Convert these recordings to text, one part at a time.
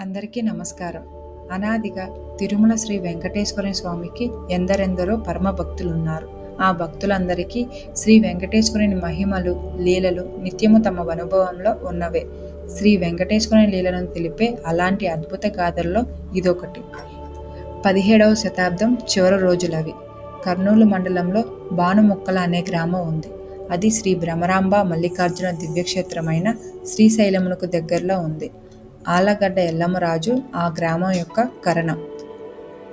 అందరికీ నమస్కారం. అనాదిగా తిరుమల శ్రీ వెంకటేశ్వర స్వామికి ఎందరెందరో పరమ భక్తులున్నారు. ఆ భక్తులందరికీ శ్రీ వెంకటేశ్వరుని మహిమలు లీలలు నిత్యము తమ అనుభవంలో ఉన్నవే. శ్రీ వెంకటేశ్వరుని లీలను తెలిపే అలాంటి అద్భుత గాథల్లో ఇదొకటి. పదిహేడవ శతాబ్దం చివరి రోజులవి. కర్నూలు మండలంలో భానుముక్కల అనే గ్రామం ఉంది. అది శ్రీ భ్రమరాంబ మల్లికార్జున దివ్యక్షేత్రమైన శ్రీశైలమునకు దగ్గరలో ఉంది. ఆలగడ్డ ఎల్లమ్మరాజు ఆ గ్రామం యొక్క కరణం.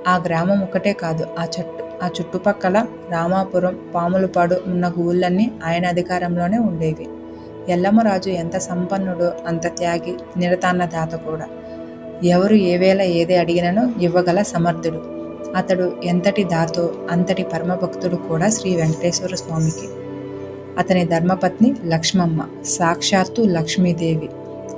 ఆ గ్రామం ఒకటే కాదు ఆ చట్టు ఆ చుట్టుపక్కల రామాపురం పాములపాడు ఉన్న ఊళ్ళన్నీ ఆయన అధికారంలోనే ఉండేవి. ఎల్లమ్మరాజు ఎంత సంపన్నుడో అంత త్యాగి నిరతాన్న దాత కూడా. ఎవరు ఏవేళ ఏది అడిగిననో ఇవ్వగల సమర్థుడు. అతడు ఎంతటి దాతో అంతటి పరమభక్తుడు కూడా శ్రీ వెంకటేశ్వర స్వామికి. అతని ధర్మపత్ని లక్ష్మమ్మ సాక్షాత్తు లక్ష్మీదేవి.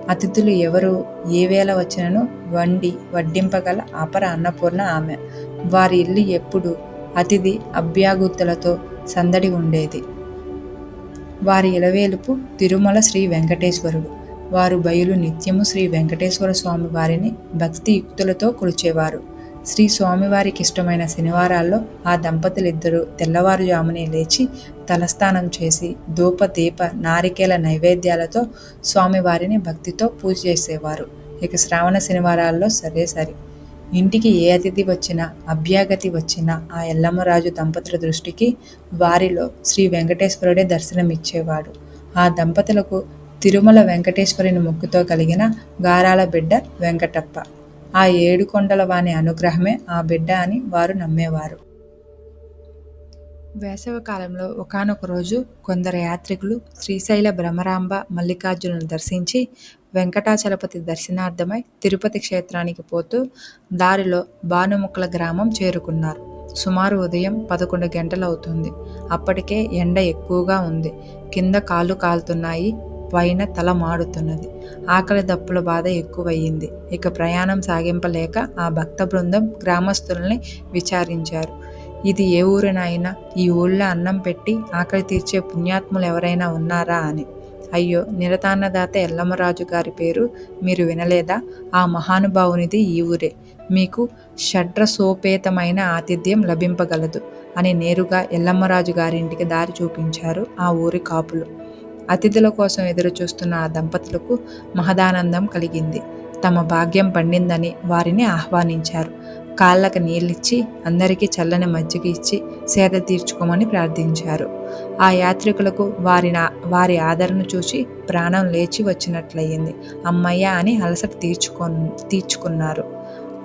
అతిథులు ఎవరు ఏ వేళ వచ్చినను వండి వడ్డింపగల అపర అన్నపూర్ణ ఆమె. వారి ఇల్లు ఎప్పుడు? అతిథి అభ్యాగుతులతో సందడి ఉండేది. వారి ఇలవేలుపు తిరుమల శ్రీ వెంకటేశ్వరుడు. వారు బయలు నిత్యము శ్రీ వెంకటేశ్వర స్వామి వారిని భక్తియుక్తులతో కొలిచేవారు. శ్రీ స్వామివారికి ఇష్టమైన శనివారాల్లో ఆ దంపతులిద్దరూ తెల్లవారుజామునే లేచి తలస్నానం చేసి ధూప దీప నారికేల నైవేద్యాలతో స్వామివారిని భక్తితో పూజ చేసేవారు. ఇక శ్రావణ శనివారాల్లో సరే సరే. ఇంటికి ఏ అతిథి వచ్చినా అభ్యాగతి వచ్చినా ఆ ఎల్లమ్మరాజు దంపతుల దృష్టికి వారిలో శ్రీ వెంకటేశ్వరుడే దర్శనమిచ్చేవాడు. ఆ దంపతులకు తిరుమల వెంకటేశ్వరుని మొక్కుతో కలిగిన గారాల బిడ్డ వెంకటప్ప. ఆ ఏడు కొండల వాని అనుగ్రహమే ఆ బిడ్డ అని వారు నమ్మేవారు. వేసవి కాలంలో ఒకనొక రోజు కొందరు యాత్రికులు శ్రీశైల భ్రమరాంబ మల్లికార్జునులను దర్శించి వెంకటాచలపతి దర్శనార్థమై తిరుపతి క్షేత్రానికి పోతూ దారిలో భానుముక్కల గ్రామం చేరుకున్నారు. సుమారు ఉదయం పదకొండు గంటలవుతుంది. అప్పటికే ఎండ ఎక్కువగా ఉంది. కింద కాళ్ళు కాలుతున్నాయి. పైన తల మాడుతున్నది. ఆకలి దప్పుల బాధ ఎక్కువయ్యింది. ఇక ప్రయాణం సాగింపలేక ఆ భక్త బృందం గ్రామస్తుల్ని విచారించారు. ఇది ఏ ఊరినైనా ఈ ఊళ్ళో అన్నం పెట్టి ఆకలి తీర్చే పుణ్యాత్ములు ఎవరైనా ఉన్నారా అని. అయ్యో నిరతాన్నదాత ఎల్లమ్మరాజు గారి పేరు మీరు వినలేదా? ఆ మహానుభావునిది ఈ ఊరే. మీకు షడ్రసోపేతమైన ఆతిథ్యం లభింపగలదు అని నేరుగా ఎల్లమ్మరాజు గారింటికి దారి చూపించారు ఆ ఊరి కాపులు. అతిథుల కోసం ఎదురుచూస్తున్న ఆ దంపతులకు మహదానందం కలిగింది. తమ భాగ్యం పండిందని వారిని ఆహ్వానించారు. కాళ్ళకు నీళ్ళిచ్చి అందరికీ చల్లని మజ్జిగ ఇచ్చి సేద తీర్చుకోమని ప్రార్థించారు. ఆ యాత్రికులకు వారి వారి ఆదరణ చూసి ప్రాణం లేచి వచ్చినట్లయింది. అమ్మయ్య అని అలసట తీర్చుకొ తీర్చుకున్నారు.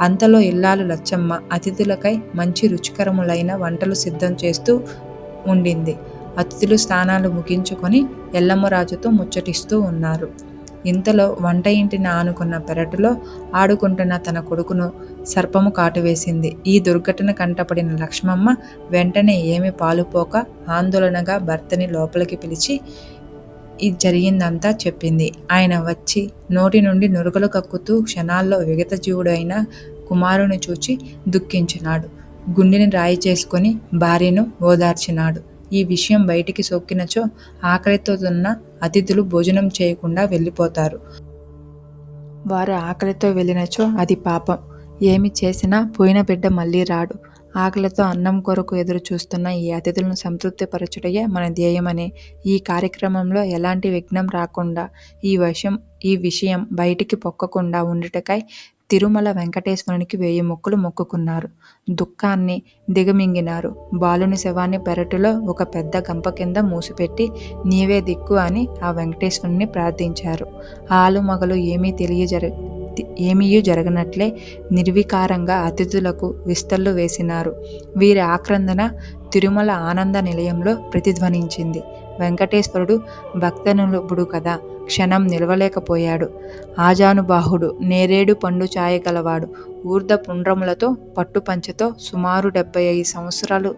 అంతలో ఇల్లాలు లచ్చమ్మ అతిథులకై మంచి రుచికరములైన వంటలు సిద్ధం చేస్తూ ఉండింది. అతిథులు స్నానాలు ముగించుకొని ఎల్లమ్మరాజుతో ముచ్చటిస్తూ ఉన్నారు. ఇంతలో వంట ఇంటిని ఆనుకున్న పెరటులో ఆడుకుంటున్న తన కొడుకును సర్పము కాటువేసింది. ఈ దుర్ఘటన కంటపడిన లక్ష్మమ్మ వెంటనే ఏమి పాలుపోక ఆందోళనగా భర్తని లోపలికి పిలిచి ఇది జరిగిందంతా చెప్పింది. ఆయన వచ్చి నోటి నుండి నురుగలు కక్కుతూ క్షణాల్లో విగత జీవుడైన కుమారుని చూచి దుఃఖించినాడు. గుండెని రాయి చేసుకొని భార్యను ఓదార్చినాడు. ఈ విషయం బయటికి సోక్కినచో ఆకలితో ఉన్న అతిథులు భోజనం చేయకుండా వెళ్ళిపోతారు. వారు ఆకలితో వెళ్ళినచో అది పాపం. ఏమి చేసినా పోయిన బిడ్డ మళ్ళీ రాడు. ఆకలితో అన్నం కొరకు ఎదురు చూస్తున్న ఈ అతిథులను సంతృప్తిపరచుటయే మన ధ్యేయమని ఈ కార్యక్రమంలో ఎలాంటి విఘ్నం రాకుండా ఈ వశం ఈ విషయం బయటికి పొక్కకుండా ఉండుటకై తిరుమల వెంకటేశ్వరునికి వేయి మొక్కులు మొక్కుకున్నారు. దుఃఖాన్ని దిగమింగినారు. బాలుని శవాన్ని పెరటిలో ఒక పెద్ద గంప కింద మూసిపెట్టి నీవే దిక్కు అని ఆ వెంకటేశ్వరుని ప్రార్థించారు. ఆలు మగలు ఏమీ తెలియజర ఏమీ జరగనట్లే నిర్వికారంగా అతిథులకు విస్తళ్ళు వేసినారు. వీరి ఆక్రందన తిరుమల ఆనంద నిలయంలో ప్రతిధ్వనించింది. వెంకటేశ్వరుడు భక్తనులుబుడు కదా క్షణం నిలవలేకపోయాడు. ఆజానుబాహుడు నేరేడు పండు చాయగలవాడు. ఊర్ధ పుండ్రములతో పట్టుపంచతో సుమారు డెబ్బై ఐదు సంవత్సరాలు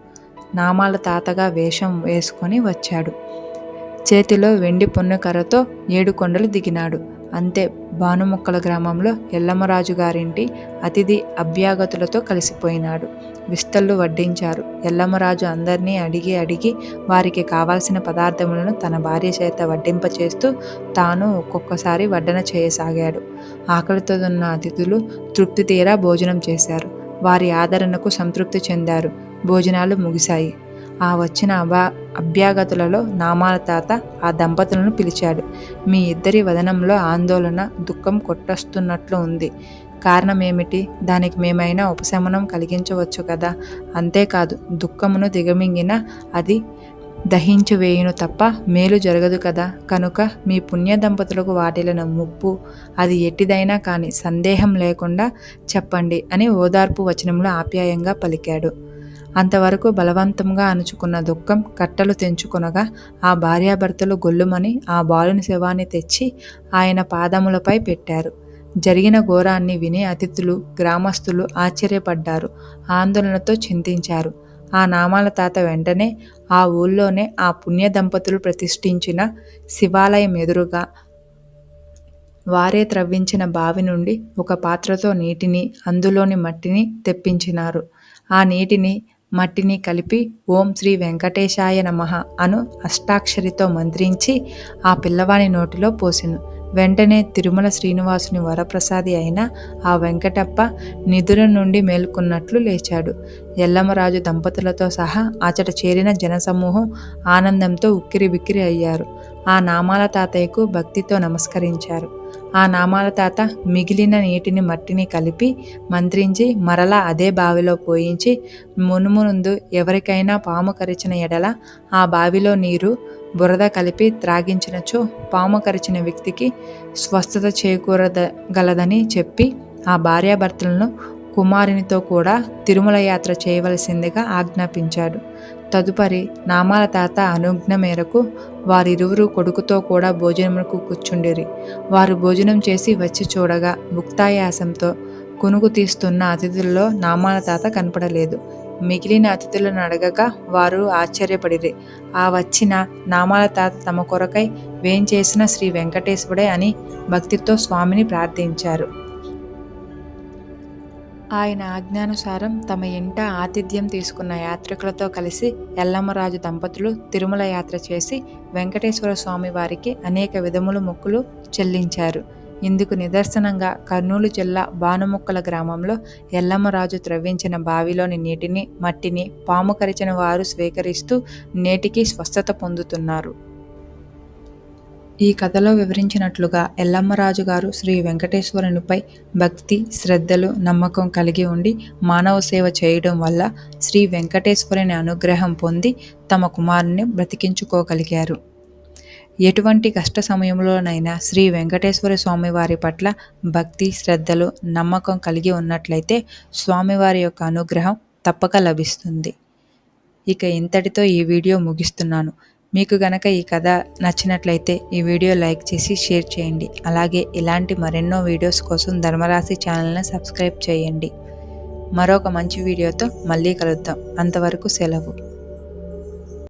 నామాల తాతగా వేషం వేసుకొని వచ్చాడు. చేతిలో వెండి పొన్నకర్రతో ఏడు కొండలు దిగినాడు. అంతే భానుముక్కల గ్రామంలో ఎల్లమ్మరాజు గారింటి అతిథి అభ్యాగతులతో కలిసిపోయినాడు. విస్తళ్ళు వడ్డించారు. ఎల్లమ్మరాజు అందరినీ అడిగి అడిగి వారికి కావాల్సిన పదార్థములను తన భార్య చేత వడ్డింపచేస్తూ తాను ఒక్కొక్కసారి వడ్డన చేయసాగాడు. ఆకలితో ఉన్న అతిథులు తృప్తి తీరా భోజనం చేశారు. వారి ఆదరణకు సంతృప్తి చెందారు. భోజనాలు ముగిశాయి. ఆ వచ్చిన అభా అభ్యాగతులలో నామాల తాత ఆ దంపతులను పిలిచాడు. మీ ఇద్దరి వదనంలో ఆందోళన దుఃఖం కొట్టొస్తున్నట్లు ఉంది. కారణం ఏమిటి దానికి మేమైనా ఉపశమనం కలిగించవచ్చు కదా? అంతేకాదు దుఃఖమును దిగమింగిన అది దహించి వేయును తప్ప మేలు జరగదు కదా? కనుక మీ పుణ్య దంపతులకు వాటిలిన ముప్పు అది ఎట్టిదైనా కానీ సందేహం లేకుండా చెప్పండి అని ఓదార్పు వచనంలో ఆప్యాయంగా పలికాడు. అంతవరకు బలవంతంగా అణుచుకున్న దుఃఖం కట్టలు తెంచుకొనగా ఆ భార్యాభర్తలు గొల్లుమని ఆ బాలుని శవాన్ని తెచ్చి ఆయన పాదములపై పెట్టారు. జరిగిన ఘోరాన్ని విని అతిథులు గ్రామస్తులు ఆశ్చర్యపడ్డారు. ఆందోళనతో చింతించారు. ఆ నామాల తాత వెంటనే ఆ ఊళ్ళోనే ఆ పుణ్య దంపతులు ప్రతిష్ఠించిన శివాలయం ఎదురుగా వారే త్రవ్వించిన బావి నుండి ఒక పాత్రతో నీటిని అందులోని మట్టిని తెప్పించినారు. ఆ నీటిని మట్టిని కలిపి ఓం శ్రీ వెంకటేశాయ నమ అను అష్టాక్షరితో మంత్రించి ఆ పిల్లవాని నోటిలో పోసెను. వెంటనే తిరుమల శ్రీనివాసుని వరప్రసాది అయిన ఆ వెంకటప్ప నిధుల నుండి మేల్కొన్నట్లు లేచాడు. ఎల్లమ్మరాజు దంపతులతో సహా అచట చేరిన జనసమూహం ఆనందంతో ఉక్కిరి బిక్కిరి అయ్యారు. ఆ నామాల తాతయ్యకు భక్తితో నమస్కరించారు. ఆ నామాల తాత మిగిలిన నీటిని మట్టిని కలిపి మంత్రించి మరలా అదే బావిలో పోయించి మునుముందు ఎవరికైనా పాము కరిచిన ఎడల ఆ బావిలో నీరు బురద కలిపి త్రాగించినచో పాము కరిచిన వ్యక్తికి స్వస్థత చేకూరద గలదని చెప్పి ఆ భార్యాభర్తలను కుమారునితో కూడా తిరుమల యాత్ర చేయవలసిందిగా ఆజ్ఞాపించాడు. తదుపరి నామాల తాత అనుజ్ఞ మేరకు వారిరువురు కొడుకుతో కూడా భోజనమునకు కూర్చుండిరి. వారు భోజనం చేసి వచ్చి చూడగా ముక్తాయాసంతో కొనుగు తీస్తున్న అతిథుల్లో నామాల తాత కనపడలేదు. మిగిలిన అతిథులను అడగక వారు ఆశ్చర్యపడిరి. ఆ వచ్చిన నామాల తాత తమ కొరకై వేంచేసిన శ్రీ వెంకటేశ్వరుడే అని భక్తితో స్వామిని ప్రార్థించారు. ఆయన ఆజ్ఞానుసారం తమ ఇంట ఆతిథ్యం తీసుకున్న యాత్రికులతో కలిసి ఎల్లమ్మరాజు దంపతులు తిరుమల యాత్ర చేసి వెంకటేశ్వర స్వామి వారికి అనేక విధములు మొక్కులు చెల్లించారు. ఇందుకు నిదర్శనంగా కర్నూలు జిల్లా బానుముక్కల గ్రామంలో ఎల్లమ్మరాజు త్రవ్వించిన బావిలోని నీటిని మట్టిని పాము కరిచిన వారు స్వీకరిస్తూ నేటికి స్వస్థత పొందుతున్నారు. ఈ కథలో వివరించినట్లుగా ఎల్లమ్మరాజు గారు శ్రీ వెంకటేశ్వరునిపై భక్తి శ్రద్ధలు నమ్మకం కలిగి ఉండి మానవ సేవ చేయడం వల్ల శ్రీ వెంకటేశ్వరుని అనుగ్రహం పొంది తమ కుమారుని బ్రతికించుకోగలిగారు. ఎటువంటి కష్ట సమయంలోనైనా శ్రీ వెంకటేశ్వర స్వామివారి పట్ల భక్తి శ్రద్ధలు నమ్మకం కలిగి ఉన్నట్లయితే స్వామివారి యొక్క అనుగ్రహం తప్పక లభిస్తుంది. ఇక ఇంతటితో ఈ వీడియో ముగిస్తున్నాను. మీకు గనక ఈ కథ నచ్చినట్లయితే ఈ వీడియో లైక్ చేసి షేర్ చేయండి. అలాగే ఇలాంటి మరెన్నో వీడియోస్ కోసం ధర్మరాశి ఛానల్ని సబ్స్క్రైబ్ చేయండి. మరొక మంచి వీడియోతో మళ్ళీ కలుద్దాం. అంతవరకు సెలవు.